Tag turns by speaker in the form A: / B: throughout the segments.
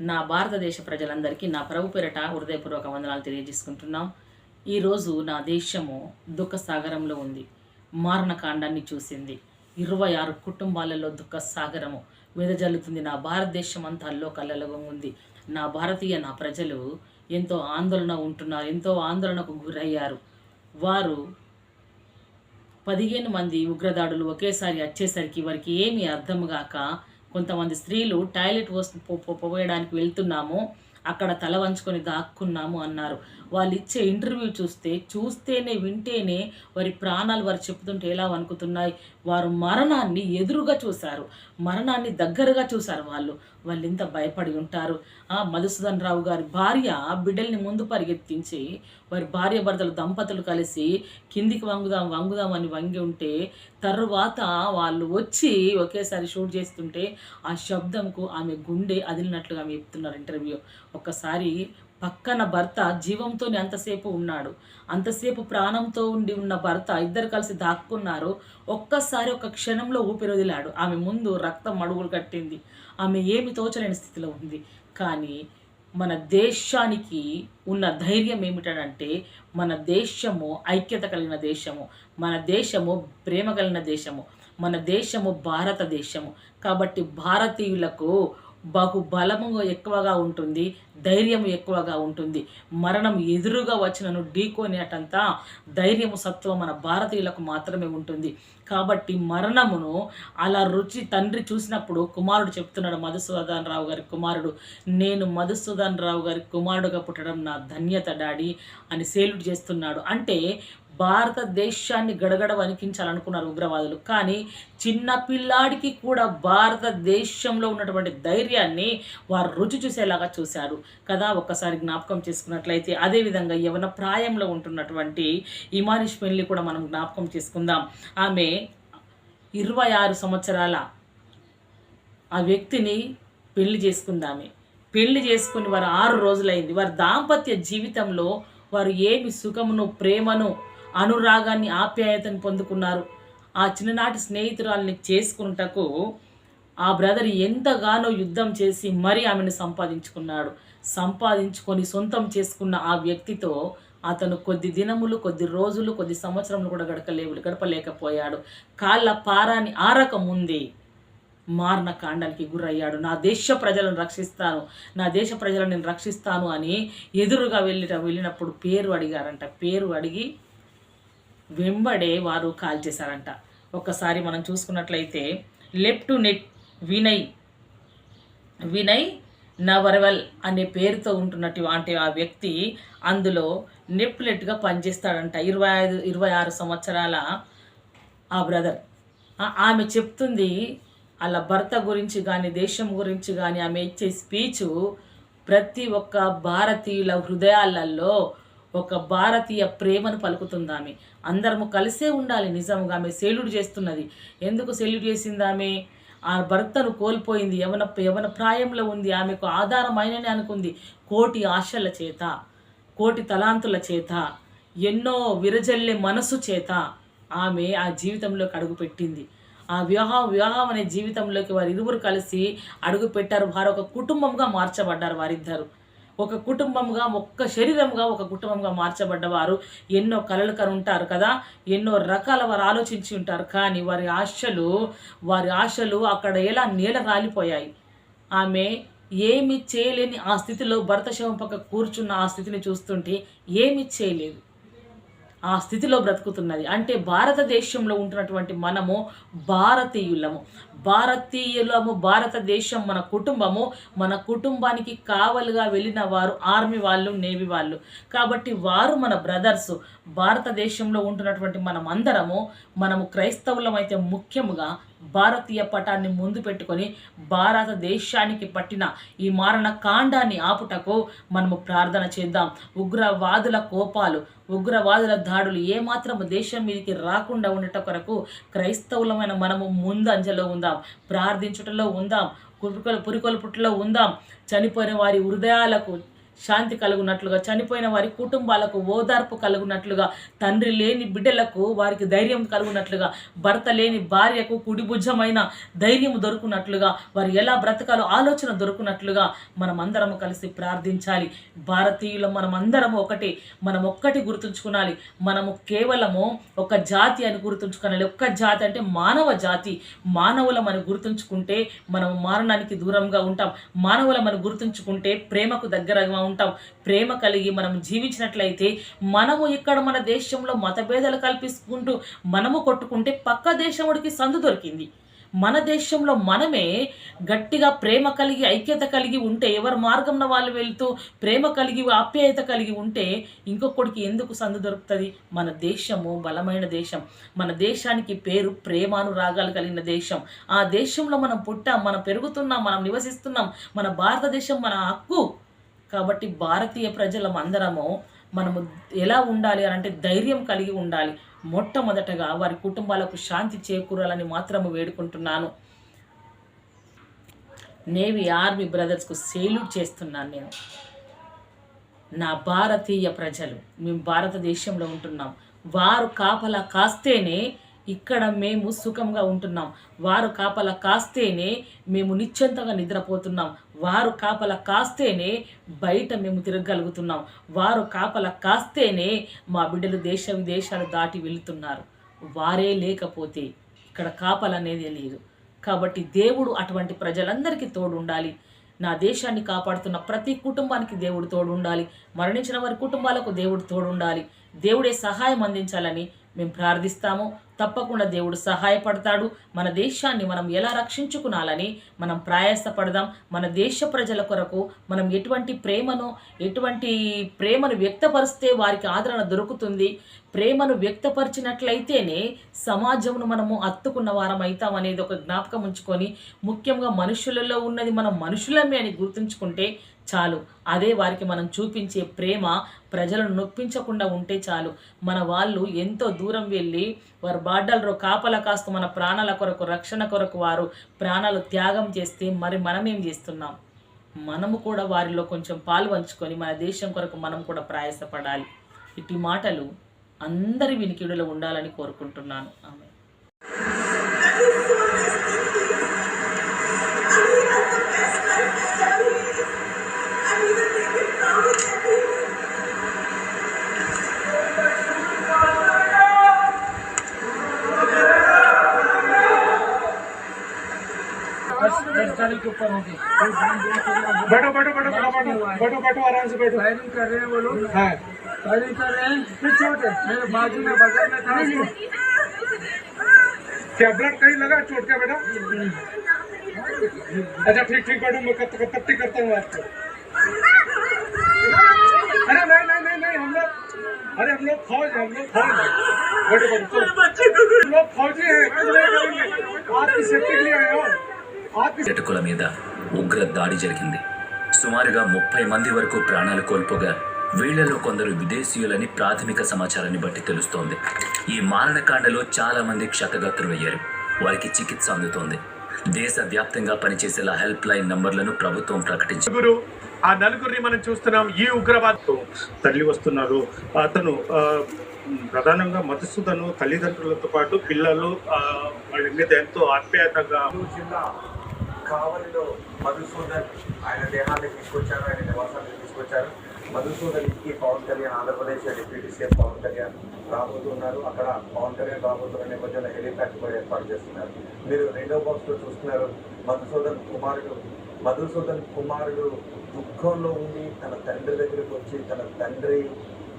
A: నా భారతదేశ ప్రజలందరికీ నా ప్రభు పేరట హృదయపూర్వక వందనాలు తెలియజేసుకుంటున్నాం. ఈరోజు నా దేశము దుఃఖ సాగరంలో ఉంది. మారణకాండాన్ని చూసింది. ఇరవై ఆరు కుటుంబాలలో దుఃఖ సాగరము వెదజల్లుతుంది నా భారతదేశం అంతా అల్లోకల్లలుగా ఉంది. నా భారతీయ నా ప్రజలు ఎంతో ఆందోళన ఉంటున్నారు. ఎంతో ఆందోళనకు గురయ్యారు. వారు పదిహేను మంది ఉగ్రదాడులు ఒకేసారి వచ్చేసరికి వారికి ఏమీ అర్థం కాక కొంతమంది స్త్రీలు టాయిలెట్ వస్తు పోయడానికి వెళ్తున్నాము. అక్కడ తల వంచుకొని దాక్కున్నాము అన్నారు. వాళ్ళు ఇచ్చే ఇంటర్వ్యూ చూస్తే చూస్తేనే వింటేనే వారి ప్రాణాలు వారు చెప్తుంటే ఎలా వణుకుతున్నాయి. వారు మరణాన్ని ఎదురుగా చూశారు. మరణాన్ని దగ్గరగా చూశారు వాళ్ళు. వాళ్ళు ఇంత భయపడి ఉంటారు. ఆ మధుసూదన్ రావు గారి భార్య బిడ్డల్ని ముందు పరిగెత్తించి వారి భార్య భర్తలు దంపతులు కలిసి కిందికి వంగుదాం వంగుదాం అని వంగి ఉంటే తరువాత వాళ్ళు వచ్చి ఒకేసారి షూట్ చేస్తుంటే ఆ శబ్దంకు ఆమె గుండె అదిలినట్లుగా ఆమె చెప్తున్నారు ఇంటర్వ్యూ. ఒక్కసారి పక్కన భర్త జీవంతోనే అంతసేపు ఉన్నాడు. అంతసేపు ప్రాణంతో ఉండి ఉన్న భర్త ఇద్దరు కలిసి దాక్కున్నారు. ఒక్కసారి ఒక క్షణంలో ఊపిరి వదిలాడు. ఆమె ముందు రక్తం అడుగులు కట్టింది. ఆమె ఏమి తోచలేని స్థితిలో ఉంది. కానీ మన దేశానికి ఉన్న ధైర్యం ఏమిటంటే మన దేశము ఐక్యత కలిగిన దేశము. మన దేశము ప్రేమ కలిగిన దేశము. మన దేశము భారతదేశము కాబట్టి భారతీయులకు బహుబలము ఎక్కువగా ఉంటుంది ధైర్యం ఎక్కువగా ఉంటుంది. మరణం ఎదురుగా వచ్చినను ఢీకొనేటంతా ధైర్యము సత్వం మన భారతీయులకు మాత్రమే ఉంటుంది. కాబట్టి మరణమును అలా రుచి తండ్రి చూసినప్పుడు కుమారుడు చెప్తున్నాడు మధుసూదన్ రావు గారి కుమారుడు నేను మధుసూదన్ రావు గారి కుమారుడుగా పుట్టడం నా ధన్యత డాడీ అని సేల్యూట్ చేస్తున్నాడు. అంటే భారతదేశాన్ని గడగడ వణికించాలనుకున్నారు ఉగ్రవాదులు. కానీ చిన్న పిల్లాడికి కూడా భారతదేశంలో ఉన్నటువంటి ధైర్యాన్ని వారు రుచి చూసేలాగా చూశారు. కదా ఒక్కసారి జ్ఞాపకం చేసుకున్నట్లయితే అదేవిధంగా యవన ప్రాయంలో ఉంటున్నటువంటి ఇమానిష్ పెళ్ళి కూడా మనం జ్ఞాపకం చేసుకుందాం. ఆమె ఇరవై ఆరు సంవత్సరాల ఆ వ్యక్తిని పెళ్ళి చేసుకుందామే పెళ్ళి చేసుకుని వారు ఆరు రోజులైంది. వారి దాంపత్య జీవితంలో వారు ఏమి సుఖమును ప్రేమను అనురాగాన్ని ఆప్యాయతను పొందుకున్నారు. ఆ చిన్ననాటి స్నేహితురాల్ని చేసుకున్నటకు ఆ బ్రదర్ ఎంతగానో యుద్ధం చేసి మరీ ఆమెను సంపాదించుకున్నాడు. సంపాదించుకొని సొంతం చేసుకున్న ఆ వ్యక్తితో అతను కొద్ది దినములు కొద్ది రోజులు కొద్ది సంవత్సరములు కూడా గడపలేవు గడపలేకపోయాడు. కాళ్ళ పారాని ఆరక ముందే మారణ కాండానికి గురయ్యాడు. నా దేశ ప్రజలను రక్షిస్తాను నా దేశ ప్రజలను నేను రక్షిస్తాను అని ఎదురుగా వెళ్ళిట వెళ్ళినప్పుడు పేరు అడిగారంట. పేరు అడిగి వెంబడే వారు కాల్ చేశారంట. ఒక్కసారి మనం చూసుకున్నట్లయితే లెఫ్ట్ నెట్ వినయ్ వినయ్ నవరవల్ అనే పేరుతో ఉంటున్నటువంటి ఆ వ్యక్తి అందులో నెప్లెట్గా పనిచేస్తాడంట. ఇరవై ఐదు ఇరవై ఆరు సంవత్సరాల ఆ బ్రదర్. ఆమె చెప్తుంది వాళ్ళ భర్త గురించి కానీ దేశం గురించి కానీ ఆమె ఇచ్చే స్పీచు ప్రతి ఒక్క భారతీయుల హృదయాలలో ఒక భారతీయ ప్రేమను పలుకుతుంది ఆమె అందరము కలిసే ఉండాలి నిజంగా ఆమె సెల్యూట్ చేస్తున్నది. ఎందుకు సెల్యూట్ చేసింది ఆమె ఆ భర్తను కోల్పోయింది. యవన యవన ప్రాయంలో ఉంది. ఆమెకు ఆధారమైనని అనుకుంది. కోటి ఆశల చేత కోటి తలాంతుల చేత ఎన్నో విరజల్లే మనసు చేత ఆమె ఆ జీవితంలోకి అడుగుపెట్టింది ఆ వివాహం వివాహం అనే జీవితంలోకి వారు ఇరువురు కలిసి అడుగు పెట్టారు. వారు ఒక కుటుంబంగా మార్చబడ్డారు వారిద్దరు. ఒక కుటుంబంగా ఒక్క శరీరంగా ఒక కుటుంబంగా మార్చబడ్డవారు. ఎన్నో కలలు ఉంటారు కదా ఎన్నో రకాల వారు ఆలోచించి ఉంటారు. కానీ వారి ఆశలు వారి ఆశలు అక్కడ ఎలా నేల రాలిపోయాయి? ఆమె ఏమి చేయలేని ఆ స్థితిలో భర్త శవం పక్క కూర్చున్న ఆ స్థితిని చూస్తుంటే ఏమి చేయలేదు. ఆ స్థితిలో బ్రతుకుతున్నది. అంటే భారతదేశంలో ఉంటున్నటువంటి మనము భారతీయులము. భారతీయులము భారతదేశం మన కుటుంబము. మన కుటుంబానికి కావలుగా వెళ్ళిన వారు ఆర్మీ వాళ్ళు నేవీ వాళ్ళు. కాబట్టి వారు మన బ్రదర్స్. భారతదేశంలో ఉంటున్నటువంటి మనం అందరము మనము క్రైస్తవులం అయితే ముఖ్యముగా భారతీయ పటాన్ని ముందు పెట్టుకొని భారతదేశానికి పట్టిన ఈ మారణ కాండాన్ని ఆపుటకు మనము ప్రార్థన చేద్దాం. ఉగ్రవాదుల కోపాలు ఉగ్రవాదుల దాడులు ఏమాత్రం దేశం మీదకి రాకుండా ఉండట కొరకు క్రైస్తవులమైన మనము ముందంజలో ఉందాం. ప్రార్థించుటలో ఉందాం. పురికొల పురికొల్పుటలో ఉందాం. చనిపోయిన వారి హృదయాలకు శాంతి కలుగునట్లుగా చనిపోయిన వారి కుటుంబాలకు ఓదార్పు కలుగునట్లుగా తండ్రి లేని బిడ్డలకు వారికి ధైర్యం కలుగునట్లుగా భర్త లేని భార్యకు కుడిభుజమైన ధైర్యం దొరుకునట్లుగా వారు ఎలా బ్రతకాలో ఆలోచన దొరుకునట్లుగా మనం అందరం కలిసి ప్రార్థించాలి. భారతీయులు మనం అందరము ఒకటి మనం ఒక్కటి గుర్తుంచుకోవాలి మనము కేవలము ఒక జాతి అని గుర్తుంచుకోవాలి ఒక్క జాతి అంటే మానవ జాతి. మానవులం అని గుర్తుంచుకుంటే మనం మారణానికి దూరంగా ఉంటాం. మానవులం అని గుర్తుంచుకుంటే ప్రేమకు దగ్గరగా ఉంటాం. ప్రేమ కలిగి మనం జీవించినట్లయితే మనము ఇక్కడ మన దేశంలో మతభేదాలు కల్పించుకుంటూ మనము కొట్టుకుంటే పక్క దేశముడికి సందు దొరికింది. మన దేశంలో మనమే గట్టిగా ప్రేమ కలిగి ఐక్యత కలిగి ఉంటే ఎవరి మార్గంలో వాళ్ళు వెళ్తూ ప్రేమ కలిగి ఆప్యాయత కలిగి ఉంటే ఇంకొకడికి ఎందుకు సందు దొరుకుతుంది? మన దేశము బలమైన దేశం. మన దేశానికి పేరు ప్రేమానురాగాలు కలిగిన దేశం. ఆ దేశంలో మనం పుట్టాం మనం పెరుగుతున్నాం మనం నివసిస్తున్నాం. మన భారతదేశం మన హక్కు. కాబట్టి భారతీయ ప్రజలం అందరము మనము ఎలా ఉండాలి అని అంటే ధైర్యం కలిగి ఉండాలి. మొట్టమొదటగా వారి కుటుంబాలకు శాంతి చేకూరాలని మాత్రము వేడుకుంటున్నాను. నేవీ ఆర్మీ బ్రదర్స్కు సేల్యూట్ చేస్తున్నాను నేను. నా భారతీయ ప్రజలు మేము భారతదేశంలో ఉంటున్నాం. వారు కాపలా కాస్తేనే ఇక్కడ మేము సుఖంగా ఉంటున్నాం. వారు కాపలా కాస్తేనే మేము నిశ్చంతగా నిద్రపోతున్నాం. వారు కాపలా కాస్తేనే బయట మేము తిరగగలుగుతున్నాం. వారు కాపల కాస్తేనే మా బిడ్డలు దేశ విదేశాలు దాటి వెళుతున్నారు. వారే లేకపోతే ఇక్కడ కాపలనేది లేదు. కాబట్టి దేవుడు అటువంటి ప్రజలందరికీ తోడు ఉండాలి నా దేశాన్ని కాపాడుతున్న ప్రతి కుటుంబానికి దేవుడు తోడు ఉండాలి మరణించిన వారి కుటుంబాలకు దేవుడు తోడు ఉండాలి దేవుడే సహాయం అందించాలని మేము ప్రార్థిస్తాము. తప్పకుండా దేవుడు సహాయపడతాడు. మన దేశాన్ని మనం ఎలా రక్షించుకునాలని మనం ప్రయాసపడదాం. మన దేశ ప్రజల కొరకు మనం ఎటువంటి ప్రేమను ఎటువంటి ప్రేమను వ్యక్తపరిస్తే వారికి ఆదరణ దొరుకుతుంది. ప్రేమను వ్యక్తపరిచినట్లయితేనే సమాజమును మనము అత్తుకున్న వారం అవుతాం అనేది ఒక జ్ఞాపకం ఉంచుకొని ముఖ్యంగా మనుషులలో ఉన్నది మనం మనుషులమే అని గుర్తుంచుకుంటే చాలు. అదే వారికి మనం చూపించే ప్రేమ ప్రజలను నొప్పించకుండా ఉంటే చాలు. మన వాళ్ళు ఎంతో దూరం వెళ్ళి వారు బార్డర్లో కాపల కాస్తూ మన ప్రాణాల కొరకు రక్షణ కొరకు వారు ప్రాణాలు త్యాగం చేస్తే మరి మనం ఏం చేస్తున్నాం? మనము కూడా వారిలో కొంచెం పాలు పంచుకొని మన దేశం కొరకు మనం కూడా ప్రయాసపడాలి. ఇటు మాటలు అందరి వినికిడిలో ఉండాలని కోరుకుంటున్నాను. ఆమె
B: बैठो बैठो बैठो बैठो बैठो बैठो आराम से बैठो।
C: फायरिंग कर रहे हैं वो लोग।
B: हाँ।
C: फायरिंग कर रहे हैं।
B: फिर चोट है
C: मेरे बाजू में बगल में था
B: क्या ब्लड कहीं लगा? चोट क्या बेटा? अच्छा ठीक ठीक बैठो मैं पट्टी करता हूँ आपको अरे नहीं नहीं नहीं नहीं हम लोग अरे हम लोग फौज हम लोग फौज। बैठो बैठो हम लोग फौजी हैं। आपकी सेफ्टी के लिए आए हो।
D: పర్యాటకుల మీద ఉగ్ర దాడి జరిగింది. సుమారుగా ముప్పై మంది వరకు ప్రాణాలు కోల్పోగా వీళ్ళలో కొందరు విదేశీయులని ప్రాథమిక సమాచారాన్ని బట్టి తెలుస్తోంది. ఈ మారణకాండలో చాలా మంది క్షతగాత్రులయ్యారు. వారికి చికిత్స అందుతోంది. దేశవ్యాప్తంగా పనిచేసేలా హెల్ప్ లైన్ నంబర్లను ప్రభుత్వం ప్రకటించింది.
B: నలుగురు ఆ నలుగురిని మనం చూస్తున్నాం. ఈ ఉగ్రవాద తల్లి వస్తున్నారు. అతను ప్రధానంగా మధుసూదను తల్లిదండ్రులతో పాటు పిల్లలు వాళ్ళ మీద ఎంతో ఆప్యాయతగా
E: జిల్లా కావలిలో మధుసూదన్ ఆయన దేహాన్ని తీసుకొచ్చారు ఆయన నివాసాన్ని తీసుకొచ్చారు. మధుసూదన్ ఇంటికి పవన్ కళ్యాణ్ ఆంధ్రప్రదేశ్ డిప్యూటీ సీఎం పవన్ కళ్యాణ్ రాబోతున్నారు. అక్కడ పవన్ కళ్యాణ్ రాబోతున్న నేపథ్యంలో హెలిప్యాడ్ కూడా ఏర్పాటు చేస్తున్నారు. మీరు రెండో బాక్స్లో చూస్తున్నారు మధుసూదన్ కుమారుడు. మధుసూదన్ కుమారుడు దుఃఖంలో ఉండి తన తండ్రి దగ్గరికి వచ్చి తన తండ్రి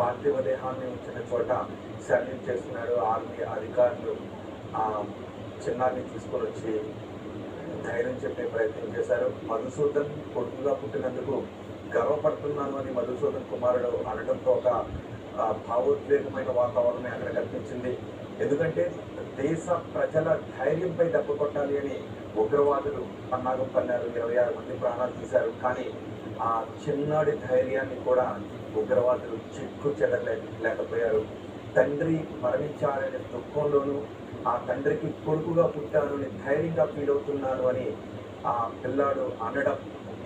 E: పార్థివ దేహాన్ని ఉంచిన చోట శాల్యూట్ చేస్తున్నాడు. ఆర్మీ అధికారులు చిన్నారిని చిన్నాన్ని తీసుకొని వచ్చి ధైర్యం చెప్పే ప్రయత్నం చేశారు. మధుసూదన్ కొడుకుగా పుట్టినందుకు గర్వపడుతున్నాను అని మధుసూదన్ కుమారుడు అనడంతో ఒక భావోద్వేగమైన వాతావరణం అక్కడ కనిపించింది. ఎందుకంటే దేశ ప్రజల ధైర్యంపై దెబ్బ కొట్టాలి అని ఉగ్రవాదులు పన్నాగం పన్నారు. ఇరవై ఆరు మంది ప్రాణాలు తీశారు. కానీ ఆ చిన్నాడి ధైర్యాన్ని కూడా ఉగ్రవాదులు చిక్కు చెదలే లేకపోయారు. తండ్రి మరణించారనే దుఃఖంలోనూ ఆ తండ్రికి కొడుకుగా పుట్టాను అని ధైర్యంగా ఫీల్ అవుతున్నాను అని ఆ పిల్లాడు అనడం.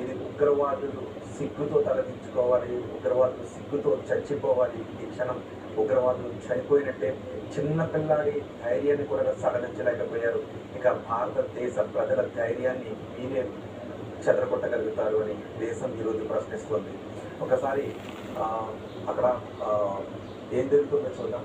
E: ఇది ఉగ్రవాదులు సిగ్గుతో తలదించుకోవాలి ఉగ్రవాదులు సిగ్గుతో చచ్చిపోవాలి. ఈ క్షణం ఉగ్రవాదులు చనిపోయినట్టే చిన్న పిల్లాడి ధైర్యాన్ని కూడా సడలించలేకపోయారు. ఇక భారతదేశ ప్రజల ధైర్యాన్ని మీరే చెదరగొట్టగలుగుతారు అని దేశం ఈరోజు ప్రశ్నిస్తుంది. ఒకసారి అక్కడ ఏం జరుగుతుందో చూద్దాం.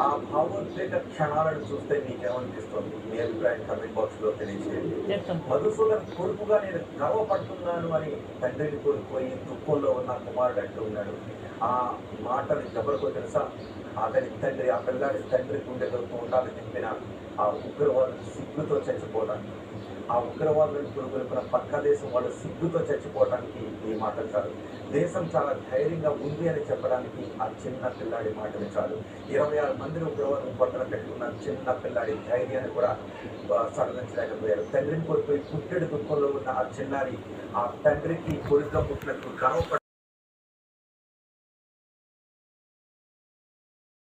E: ఆ భావోద్వేగ క్షణాలను చూస్తే మీకేమనిపిస్తుంది? మీ అభిప్రాయం కమెంట్ బాక్స్లో తెలియజేయండి మధుసూదన్ కొడుకుగా నేను గర్వపడుతున్నాను అని తండ్రిని కోల్పోయి దుఃఖంలో ఉన్న కుమారుడు అంటూ ఉన్నాడు. ఆ మాటని ఎవరికో తెలుసా? అతని తండ్రి ఆ పిల్లాడి తండ్రి గుండెతో ఉండాలి నింపిన ఆ ఉగ్రవాదులు సిగ్గుతో చచ్చిపోవడానికి ఆ ఉగ్రవాదులను పురుగులుకున్న పక్క దేశం వాళ్ళు సిగ్గుతో చచ్చిపోవడానికి ఈ మాటలు చాలు. దేశం చాలా ధైర్యంగా ఉంది అని చెప్పడానికి ఆ చిన్న పిల్లాడి మాటలు చాలు. ఇరవై ఆరు మందిని ఉగ్రవాదం పట్టణ పెట్టుకున్న చిన్న పిల్లాడి ధైర్యాన్ని కూడా సడలించలేకపోయారు. తండ్రిని కోల్పోయి పుట్టెడు దుఃఖంలో ఉన్న ఆ చిన్నారి ఆ తండ్రికి కొడుక పుట్టినట్టు గర్వపడ